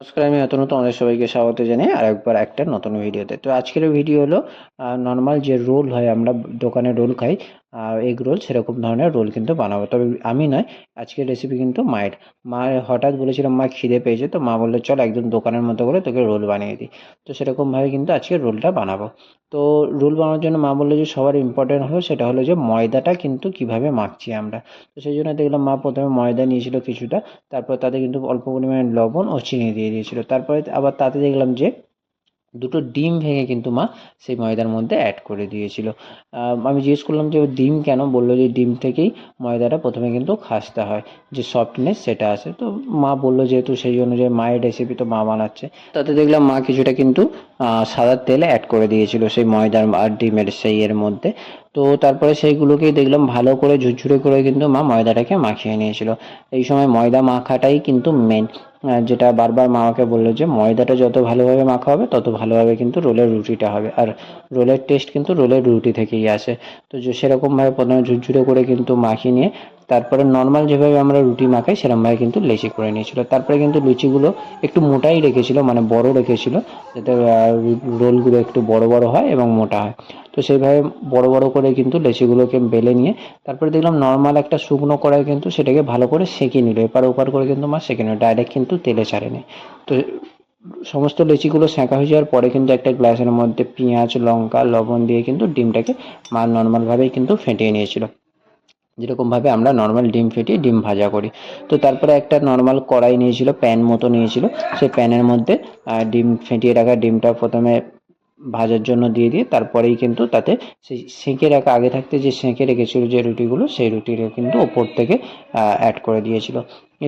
নমস্কার আমি নতুন নতুন আমাদের সবাইকে স্বাগত জানাই, আর একবার একটা নতুন ভিডিওতে তো। আজকের ভিডিও হলো নর্মাল যে রোল হয়, আমরা দোকানে রোল খাই এগ রোল সেরকম ধরনের রোল কিন্তু বানাবো। তবে আমি নয়, আজকের রেসিপি কিন্তু মায়ের। মা হঠাৎ বলেছিলাম মা খিদে পেয়েছে। তো মা বলল, চল একদম দোকানের মতো করে তোকে রোল বানিয়ে দিই। তো সেরকমভাবে কিন্তু আজকে রোলটা বানাবো। তো রোল বানানোর জন্য মা বলল যে, সবার ইম্পর্টেন্ট হলো সেটা হলো যে, ময়দাটা কিন্তু কীভাবে মাখছি আমরা। তো সেই জন্য দেখলাম মা প্রথমে ময়দা নিয়েছিল কিছুটা, তারপর তাতে কিন্তু অল্প পরিমাণে লবণ ও চিনি দিয়ে দিয়েছিল। তারপরে আবার তাতে দেখলাম যে দুটো ডিম ভেঙে কিন্তু মা সেই ময়দার মধ্যে অ্যাড করে দিয়েছিল। আমি জিজ্ঞেস করলাম যে ডিম কেন? বলল যে ডিম থেকেই ময়দাটা প্রথমে কিন্তু খাসতে হয়, যে সফটনেস সেটা আসে তো মা বলল যেহেতু সেই অনুযায়ী মায়ের রেসিপি তো মা বানাচ্ছে। তাতে দেখলাম মা কিছুটা কিন্তু সাদা তেলে অ্যাড করে দিয়েছিল সেই ময়দার আর ডিমের সেই এর মধ্যে। তো তারপরে সেইগুলোকেই দেখলাম, ভালো করে ঝুরঝুরে করে কিন্তু মা ময়দাটাকে মাখিয়ে নিয়েছিল। এই সময় ময়দা মাখাটাই কিন্তু মেন যেটা বারবার মা আমাকে বলল যে ময়দাটা যত ভালোভাবে মাখা হবে, তত ভালোভাবে কিন্তু রোলের রুটিটা হবে। আর রোলের টেস্ট কিন্তু রোলের রুটি থেকেই আসে। তো সেরকমভাবে প্রথমে ঝুরঝুরে করে কিন্তু মাখিয়ে নিয়ে তারপরে নর্মাল যেভাবে আমরা রুটি মাখাই সেরকমভাবে কিন্তু লেচি করে নিয়েছিল। তারপরে কিন্তু লুচিগুলো একটু মোটাই রেখেছিল মানে বড় রেখেছিল, যাতে রোলগুলো একটু বড় বড় হয় এবং মোটা হয়। তো সেইভাবে বড় বড় করে কিন্তু লেচিগুলোকে বেলে নিয়ে, তারপরে দেখলাম নর্মাল একটা শুকনো কড়াই কিন্তু সেটাকে ভালো করে সেঁকে নিল। এপার ওপার করে কিন্তু মা সেঁকে নিল ডাইরেক্ট কিন্তু তেলে ছাড়েনি। তো সমস্ত লেচিগুলো সেঁকা হয়ে যাওয়ার পরে কিন্তু একটা গ্লাসের মধ্যে পেঁয়াজ, লঙ্কা, লবণ দিয়ে কিন্তু ডিমটাকে মা নর্মালভাবেই কিন্তু ফেটিয়ে নিয়েছিল। যেরকমভাবে আমরা নর্মাল ডিম ফেটিয়ে ডিম ভাজা করি। তো তারপরে একটা নর্মাল কড়াই নিয়েছিল প্যান মতো নিয়েছিল। সেই প্যানের মধ্যে ডিম ফেটিয়ে রাখা ডিমটা প্রথমে ভাজার জন্য দিয়ে দিয়ে, তারপরেই কিন্তু তাতে সেই সেঁকে রাখা, আগে থাকতে যে সেঁকে রেখেছিল যে রুটিগুলো, সেই রুটিটা কিন্তু ওপর থেকে অ্যাড করে দিয়েছিল।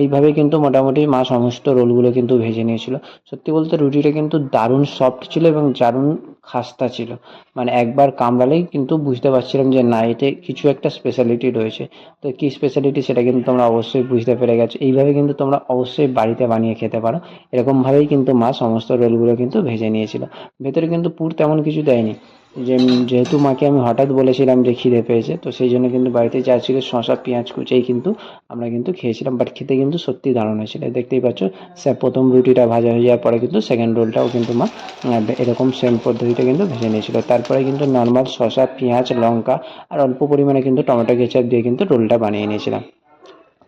এইভাবে কিন্তু মোটামুটি মা সমস্ত রোলগুলো কিন্তু ভেজে নিয়েছিল। সত্যি বলতে রুটিটা কিন্তু দারুণ সফট ছিল এবং দারুণ খাস্তা ছিল। মানে একবার কামড়ালেই কিন্তু বুঝতে পারছিলাম যে না, এতে কিছু একটা স্পেশালিটি রয়েছে। তো কি স্পেশালিটি সেটা কিন্তু তোমরা অবশ্যই বুঝতে পেরে গেছো। এইভাবে কিন্তু তোমরা অবশ্যই বাড়িতে বানিয়ে খেতে পারো। এরকমভাবেই কিন্তু মা সমস্ত রোলগুলো কিন্তু ভেজে নিয়েছিল। ভেতরে কিন্তু পুর তেমন কিছু দেয়নি। যে যেহেতু মাকে আমি হঠাৎ বলেছিলাম যে খিদে পেয়েছে, তো সেই জন্য কিন্তু বাড়িতে যা ছিল শসা, পেঁয়াজ কুচেই কিন্তু আমরা কিন্তু খেয়েছিলাম বাট খেতে কিন্তু সত্যি দারুণ হয়েছিল। দেখতেই পাচ্ছ, সে প্রথম রুটিটা ভাজা হয়ে যাওয়ার পরে কিন্তু সেকেন্ড রোলটাও কিন্তু মা এরকম সেম পদ্ধতিতে কিন্তু ভেজে নিয়েছিল। তারপরে কিন্তু নর্মাল শসা, পেঁয়াজ, লঙ্কা, আর অল্প পরিমাণে কিন্তু টমেটো কেচাপ দিয়ে কিন্তু রোলটা বানিয়ে নিয়েছিলাম।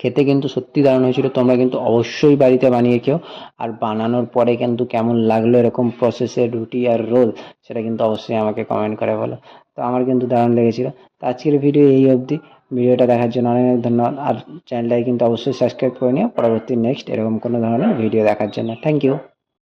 খেতে কিন্তু সত্যি দারুণ হয়েছিল। তোমরা কিন্তু অবশ্যই বাড়িতে বানিয়ে খেও। আর বানানোর পরে কিন্তু কেমন লাগল এরকম প্রসেসে রুটি আর রোল, সেটা কিন্তু অবশ্যই আমাকে কমেন্ট করে বলো। তো আমার কিন্তু দারুণ লেগেছিলো। তো আজকের ভিডিও এই অবধি। ভিডিওটা দেখার জন্য অনেক অনেক ধন্যবাদ। আর চ্যানেলটাকে কিন্তু অবশ্যই সাবস্ক্রাইব করে নিও। পরবর্তী নেক্সট এরকম কোনো ধরনের ভিডিও দেখার জন্য। Thank you